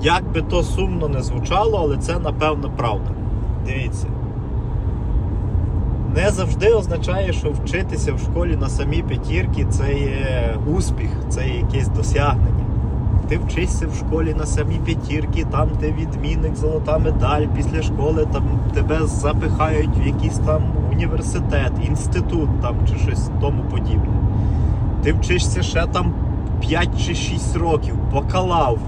Як би то сумно не звучало, але це напевно правда. Дивіться. Не завжди означає, що вчитися в школі на самі п'ятірки це є успіх, це є якесь досягнення. Ти вчишся в школі на самі п'ятірки, там ти відмінник, золота медаль, після школи там тебе запихають в якийсь там університет, інститут там чи щось тому подібне. Ти вчишся ще там 5 чи 6 років, бакалавр.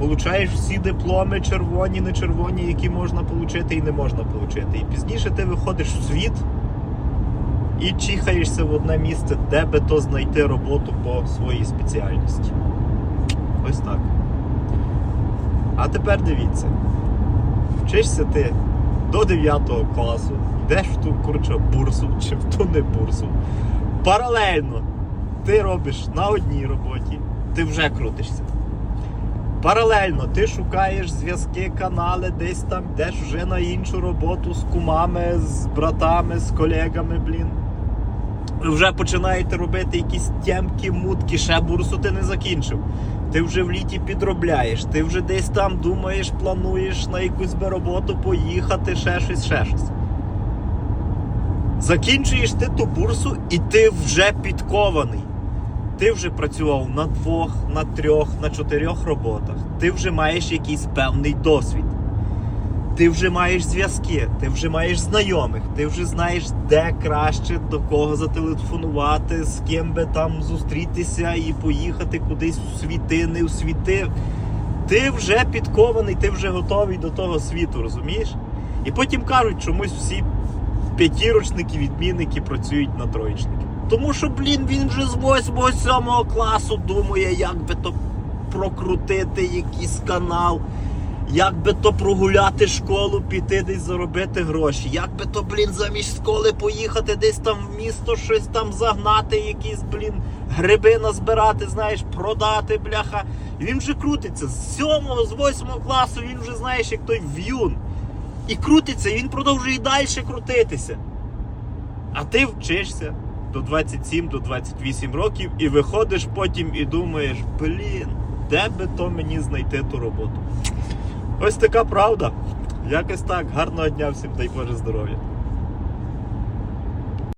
Получаєш всі дипломи, червоні, не червоні, які можна отримати і не можна отримати. І пізніше ти виходиш в світ і чихаєшся в одне місце, де би то знайти роботу по своїй спеціальності. Ось так. А тепер дивіться. Вчишся ти до 9 класу, йдеш в ту коротше, бурсу чи в ту не бурсу. Паралельно ти робиш на одній роботі, ти вже крутишся. Паралельно ти шукаєш зв'язки, канали, десь там йдеш вже на іншу роботу з кумами, з братами, з колегами, блін. Ви вже починаєте робити якісь тємки, мутки, ще бурсу ти не закінчив. Ти вже в літі підробляєш, ти вже десь там думаєш, плануєш на якусь би роботу поїхати, ще щось, ще щось. Закінчуєш ти ту бурсу і ти вже підкований. Ти вже працював на двох, на трьох, на чотирьох роботах. Ти вже маєш якийсь певний досвід. Ти вже маєш зв'язки, ти вже маєш знайомих, ти вже знаєш, де краще до кого зателефонувати, з ким би там зустрітися і поїхати кудись у світи, не у світи. Ти вже підкований, ти вже готовий до того світу, розумієш? І потім кажуть, чомусь всі п'ятірочники, відмінники працюють на троєчники. Тому що, блін, він вже з 8-7 класу думає, як би то прокрутити якийсь канал, як би то прогуляти школу, піти десь заробити гроші, як би то, блін, замість школи поїхати десь там в місто, щось там загнати, якісь, блін, гриби назбирати, знаєш, продати, бляха. Він вже крутиться. З 7 з 8 класу він вже, знаєш, як той в'юн. І крутиться, і він продовжує і далі крутитися. А ти вчишся до 27, до 28 років і виходиш потім і думаєш, блін, де би то мені знайти ту роботу? Ось така правда. Якось так. Гарного дня всім, дай Боже здоров'я.